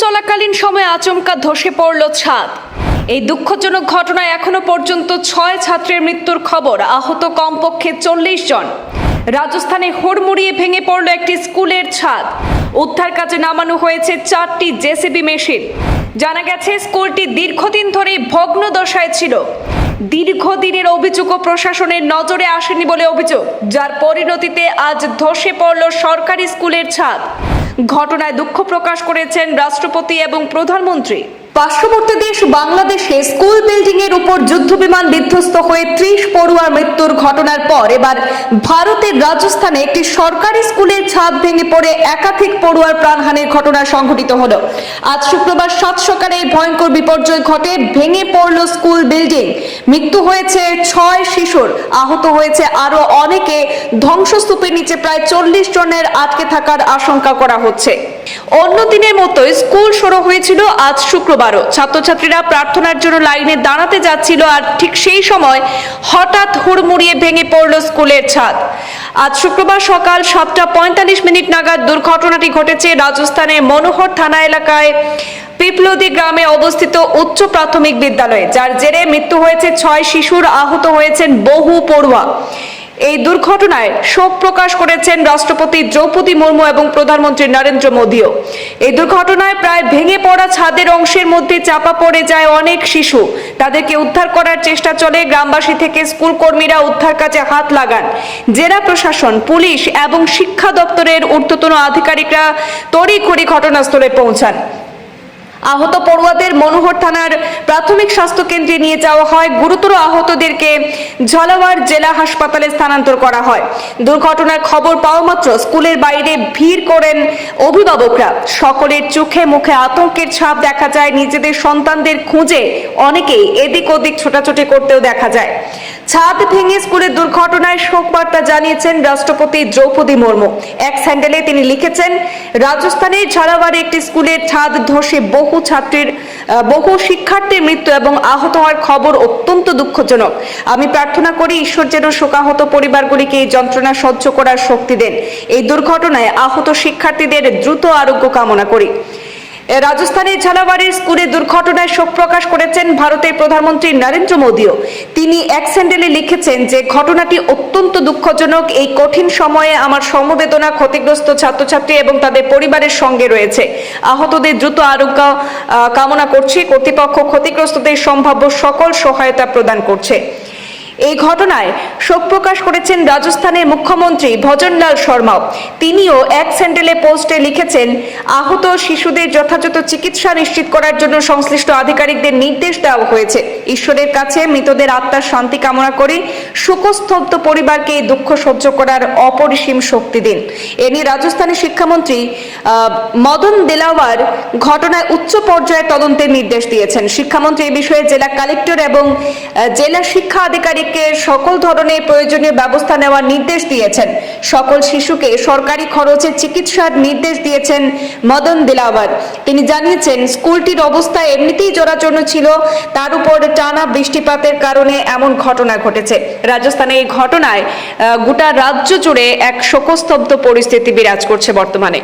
চলাকালীন সময় আচমকা ধসে পড়ল ছাদ। এই দুঃখজনক ঘটনায় এখনও পর্যন্ত ছয় ছাত্রের মৃত্যুর খবর। আহত কমপক্ষে চল্লিশ জন। রাজস্থানে হুড়মুড়িয়ে ভেঙে পড়ল একটি স্কুলের ছাদ। উদ্ধার কাজে নামানো হয়েছে চারটি জেসিবি মেশিন। জানা গেছে, স্কুলটি দীর্ঘদিন ধরে ভগ্ন দশায় ছিল। দীর্ঘদিনের অভিযোগও প্রশাসনের নজরে আসেনি বলে অভিযোগ, যার পরিণতিতে আজ ধসে পড়ল সরকারি স্কুলের ছাদ। ঘটনায় দুঃখ প্রকাশ করেছেন রাষ্ট্রপতি এবং প্রধানমন্ত্রী। পার্শ্ববর্তী দেশ বাংলাদেশে স্কুল বিল্ডিং এর উপর যুদ্ধ বিমান বিধ্বস্ত হয়ে ত্রিশ পড়ুয়ার মৃত্যুর ঘটনার পর এবার ভারতের রাজস্থানে একটি সরকারি স্কুলের ছাদ ভেঙে পড়ে একাধিক পড়ুয়ার প্রাণহানির ঘটনা সংঘটিত হলো। আজ শুক্রবার সাত সকালে ভয়ঙ্কর বিপর্যয় ঘটে, ভেঙে পড়ল স্কুল বিল্ডিং। মৃত্যু হয়েছে ছয় শিশুর, আহত হয়েছে আরও অনেকে। ধ্বংসস্তূপের নিচে প্রায় চল্লিশ জনের আটকে থাকার আশঙ্কা করা হচ্ছে। অন্য দিনের মতোই স্কুল শুরু হয়েছিল আজ শুক্রবারও। ছাত্রছাত্রীরা প্রার্থনার জন্য লাইনে দাঁড়াতে যাচ্ছিল আর ঠিক সেই সময় হঠাৎ হুড়মুড়িয়ে ভেঙে পড়ল স্কুলের ছাদ। আজ শুক্রবার সকাল সাতটা পঁয়তাল্লিশ মিনিট নাগাদ দুর্ঘটনাটি ঘটেছে রাজস্থানের মনোহর থানা এলাকায় পিপলদি গ্রামে অবস্থিত উচ্চ প্রাথমিক বিদ্যালয়ে। যার জেরে মৃত্যু হয়েছে ছয় শিশুর, আহত হয়েছেন বহু পড়ুয়া। এই দুর্ঘটনায় শোক প্রকাশ করেছেন রাষ্ট্রপতি দ্রৌপদী মুর্মু এবং প্রধানমন্ত্রী নরেন্দ্র মোদীও। এই দুর্ঘটনায় প্রায় ভেঙে পড়া ছাদের অংশের মধ্যে চাপা পড়ে যায় অনেক শিশু। তাদেরকে উদ্ধার করার চেষ্টা চলে গ্রামবাসী থেকে স্কুল কর্মীরা উদ্ধার কাজে হাত লাগান। জেলা প্রশাসন, পুলিশ এবং শিক্ষা দপ্তরের ঊর্ধ্বতন আধিকারিকরা তড়িঘড়ি ঘটনাস্থলে পৌঁছান। আহত পড়ুয়াদের মনোহর থানার প্রাথমিক স্বাস্থ্য কেন্দ্রে নিয়ে যাওয়া হয়। গুরুতর আহতদেরকে ঝালাওয়াড় জেলা হাসপাতালে স্থানান্তর করা হয়। দুর্ঘটনার খবর পাওয়া মাত্র স্কুলের বাইরে ভিড় করেন অভিভাবকরা। সকলের চোখে মুখে আতঙ্কের ছাপ দেখা যায়। নিজেদের সন্তানদের খুঁজে অনেকেই এদিক ওদিক ছোটাছুটি করতেও দেখা যায়। ছাদ ভেঙে স্কুলের দুর্ঘটনায় শোক বার্তা জানিয়েছেন রাষ্ট্রপতি দ্রৌপদী মুর্মু। এক স্যান্ডেলে তিনি লিখেছেন রাজস্থানের ঝালাওয়াড়ে একটি স্কুলের ছাদ ধসে বহু ছাত্রীর বহু শিক্ষার্থীর মৃত্যু এবং আহত হওয়ার খবর অত্যন্ত দুঃখজনক। আমি প্রার্থনা করি ঈশ্বর যেন শোকাহত পরিবারগুলিকে এই যন্ত্রণা সহ্য করার শক্তি দেন। এই দুর্ঘটনায় আহত শিক্ষার্থীদের দ্রুত আরোগ্য কামনা করি। রাজস্থানের ঝালাবাড়ির স্কুলে দুর্ঘটনায় শোক প্রকাশ করেছেন ভারতের প্রধানমন্ত্রী নরেন্দ্র মোদীও। তিনি এক স্যান্ডেলে লিখেছেন যে, ঘটনাটি অত্যন্ত দুঃখজনক। এই কঠিন সময়ে আমার সমবেদনা ক্ষতিগ্রস্ত ছাত্রছাত্রী এবং তাদের পরিবারের সঙ্গে রয়েছে। আহতদের দ্রুত আরোগ্য কামনা করছি। কর্তৃপক্ষ ক্ষতিগ্রস্তদের সম্ভাব্য সকল সহায়তা প্রদান করছে। এই ঘটনায় শোক প্রকাশ করেছেন রাজস্থানের মুখ্যমন্ত্রী ভজনলাল শর্মাও তিনিও এক স্যান্ডেলে পোস্টে লিখেছেন, আহত শিশুদের যথাযথ চিকিৎসা নিশ্চিত করার জন্য সংশ্লিষ্ট আধিকারিকদের নির্দেশ দেওয়া হয়েছে। ঈশ্বরের কাছে মৃতদের আত্মার শান্তি কামনা করে। শোকস্তব্ধ পরিবারকে দুঃখ সহ্য করার অপরিসীম শক্তি দিন। এ নিয়ে রাজস্থানের শিক্ষামন্ত্রী মদন দেলাওয়ার ঘটনায় উচ্চ পর্যায়ে তদন্তের নির্দেশ দিয়েছেন। শিক্ষামন্ত্রী এই বিষয়ে জেলা কালেক্টর এবং জেলা শিক্ষা আধিকারিককে সকল ধরনের প্রয়োজনীয় ব্যবস্থা নেওয়ার নির্দেশ দিয়েছেন। সকল শিশুকে সরকারি খরচে চিকিৎসার নির্দেশ দিয়েছেন মদন দিলাওয়ার তিনি জানিয়েছেন, স্কুলটির অবস্থা এমনিতেই জোরাজন্য ছিল, তার উপর টানা বৃষ্টিপাতের কারণে এমন ঘটনা ঘটেছে। রাজস্থানে এই ঘটনায় গোটা রাজ্য জুড়ে এক শোকস্তব্ধ পরিস্থিতি বিরাজ করছে বর্তমানে।